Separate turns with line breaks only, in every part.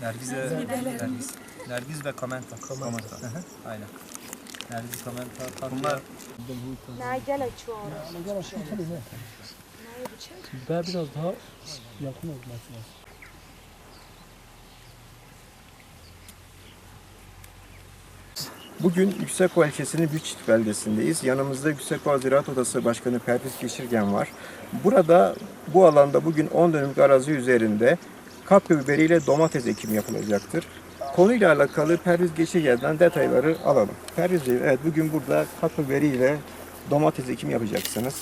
Nergiz'e Nergiz. Nergiz ve Kamenta. Kamenta. Kamenta. Aynen. Aynen. Nergiz, Kamenta, Bunlar
Nergele çuvalı.
Ben biraz daha yakın olması lazım.
Bugün Yüksekova ilçesinin Büyükçit beldesindeyiz. Yanımızda Yüksekova Ziraat Odası Başkanı Perviz Geçirgen var. Burada bu alanda bugün 10 dönümlük arazi üzerinde kapya biberiyle domates ekimi yapılacaktır. Konuyla alakalı Perviz Geçirgen'den detayları alalım. Perviz Bey, evet bugün burada kapya biberiyle domates ekimi yapacaksınız.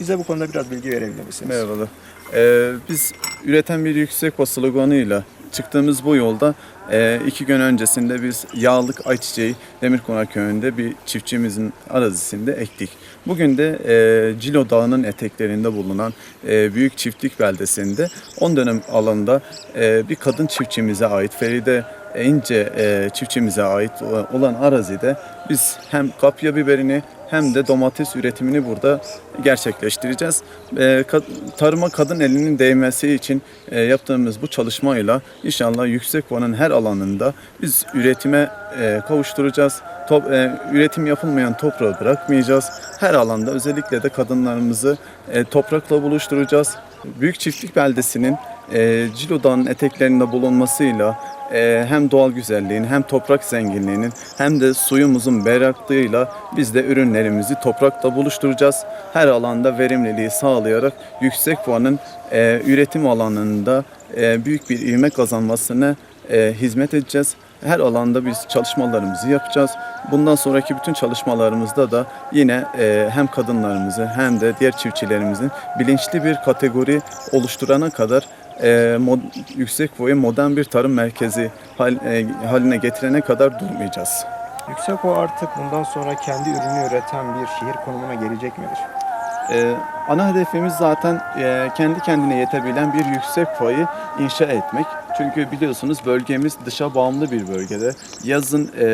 Bize bu konuda biraz bilgi verebilir misiniz?
Merhabalar. Ee, biz üreten bir yüksek sloganıyla çıktığımız bu yolda e, iki gün öncesinde biz yağlık ayçiçeği Demirkonak köyünde bir çiftçimizin arazisinde ektik. Bugün de e, Cilo Dağı'nın eteklerinde bulunan e, büyük çiftlik beldesinde 10 dönüm alanda e, bir kadın çiftçimize ait Feride İnce e, çiftçimize ait olan arazide biz hem kapya biberini hem de domates üretimini burada gerçekleştireceğiz. E, ka- tarıma kadın elinin değmesi için e, yaptığımız bu çalışmayla inşallah Yüksekova'nın her alanında biz üretime e, kavuşturacağız. Top, e, üretim yapılmayan toprağı bırakmayacağız. Her alanda özellikle de kadınlarımızı e, toprakla buluşturacağız. Büyük Çiftlik Beldesi'nin e, Cilo Dağı'nın eteklerinde bulunmasıyla e, hem doğal güzelliğin hem toprak zenginliğinin hem de suyumuzun berraklığıyla biz de ürünlerimizi toprakla buluşturacağız. Her alanda verimliliği sağlayarak yüksek puanın e, üretim alanında e, büyük bir ivme kazanmasını e, hizmet edeceğiz. Her alanda biz çalışmalarımızı yapacağız. Bundan sonraki bütün çalışmalarımızda da yine e, hem kadınlarımızı hem de diğer çiftçilerimizin bilinçli bir kategori oluşturana kadar e, mod, yüksek boyu modern bir tarım merkezi hal, e, haline getirene kadar durmayacağız.
Yüksekova artık bundan sonra kendi ürünü üreten bir şehir konumuna gelecek midir?
Ee, ana hedefimiz zaten e, kendi kendine yetebilen bir yüksek payı inşa etmek. Çünkü biliyorsunuz bölgemiz dışa bağımlı bir bölgede. Yazın e,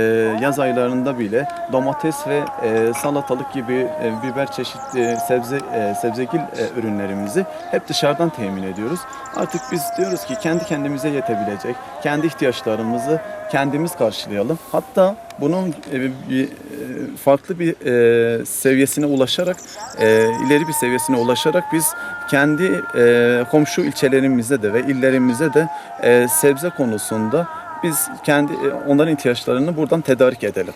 yaz aylarında bile domates ve e, salatalık gibi e, biber çeşitli sebze e, sebzegil e, ürünlerimizi hep dışarıdan temin ediyoruz. Artık biz diyoruz ki kendi kendimize yetebilecek, kendi ihtiyaçlarımızı kendimiz karşılayalım. Hatta bunun e, e, farklı bir e, seviyesine ulaşarak, e, ileri bir seviyesine ulaşarak biz kendi e, komşu ilçelerimize de ve illerimize de e, sebze konusunda biz kendi e, onların ihtiyaçlarını buradan tedarik edelim.